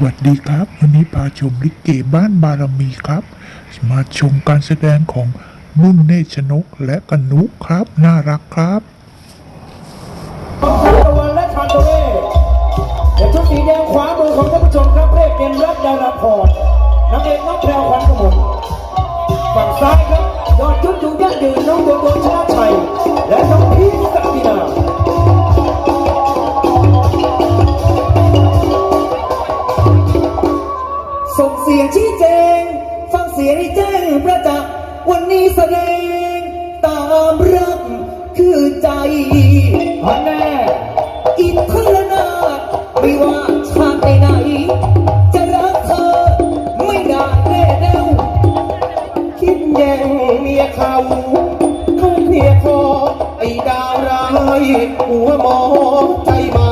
วัสดีครับ วันนี้พาชมลิเกบ้านบารมีครับ มาชมการแสดงของนุ่นเนชนกและกนุกครับ น่ารักครับชันตะวันและชันตะเวศเดี๋ยวชุดสีแดงขวามือของท่านผู้ชมครับเลขเกณฑ์รัตดาราพรนักเอกน้องแพรวขวัญกมลฝั่งซ้ายครับยอดยุทธอยู่ยั่งยืน ได้วคิดแย่งเมียเขาเขาเคลียคอไอ้ดาวร้ายหัวหมอใจมา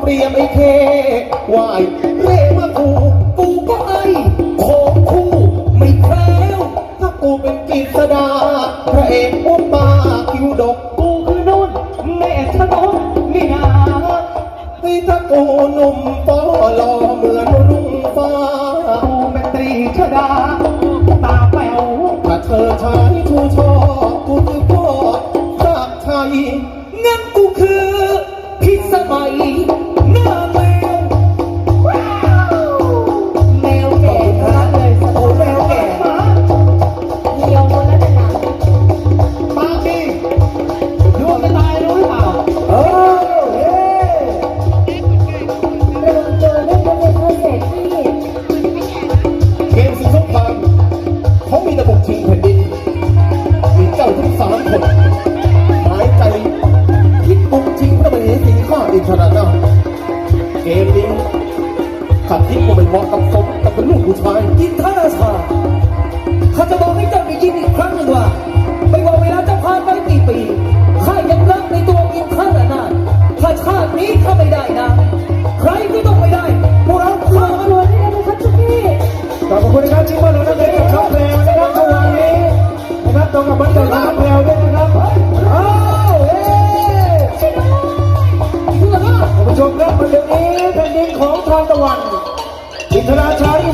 เปรียบไอ้เควายเร่มากูกูก็ไอ้ของคู่ไม่แคล้วถ้ากูเป็นกิษดาพระเอกอุ้มมาคิวดกกูคือนุ่นแม่ชนกนี่นาเฮ้ถ้ากูหนุ่มฟอหล่อเหมือนรุ่งฟ้ากูเป็นตรีชดา ข้าอินทรานาถเกมนี้ขัดที่ผมเป็นวอกับผมกับเป็นลูกผู้ชายอินทราชาข้าจะบอกให้เจ้า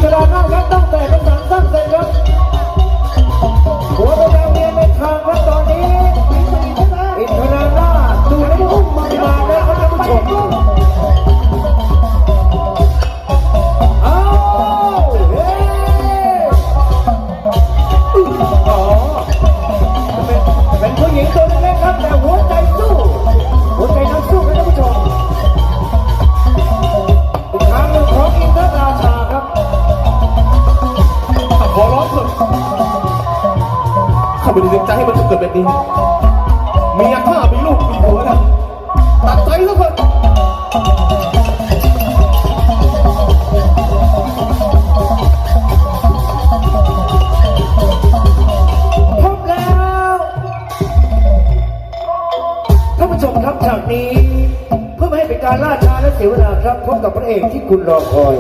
ทราชัยอินทรานาถครับตั้งแต่เป็นสามสร้งเสร็จครับหัวเป็นแดงเมียเป็นทางครับตอนนี้อินทรานาดูแล้วอุ้มมันมาแล้วครับท่านผู้ชม ไม่ได้เลือกใจให้มันเกิดแบบนี้เมียข้ามีลูกมีผัวแล้วตัดใจแล้วเถอะพบแล้วท่านผู้ชมครับฉากนี้ เพื่อไม่ให้เป็นการล่าช้าและเสียเวลาครับพบกับพระเอกที่คุณรอคอย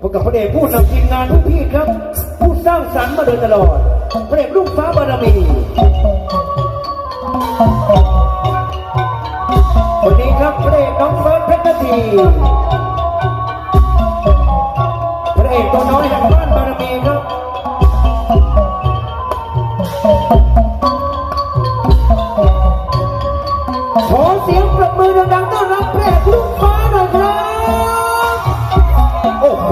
พบกับพระเอกผู้นำทีมงานทุกพี่ครับ ผู้สร้างสรรค์มาโดยตลอด เปรียบลูกฟ้าบารมีวันนี้ครับเปรียบน้องเฟิร์สเพชรทีเปรียบตัวน้อยจากบ้านบารมีครับขอเสียงปรบมือดังๆต้อนรับเปรียบลูกฟ้าหน่อยครับ โอ้โห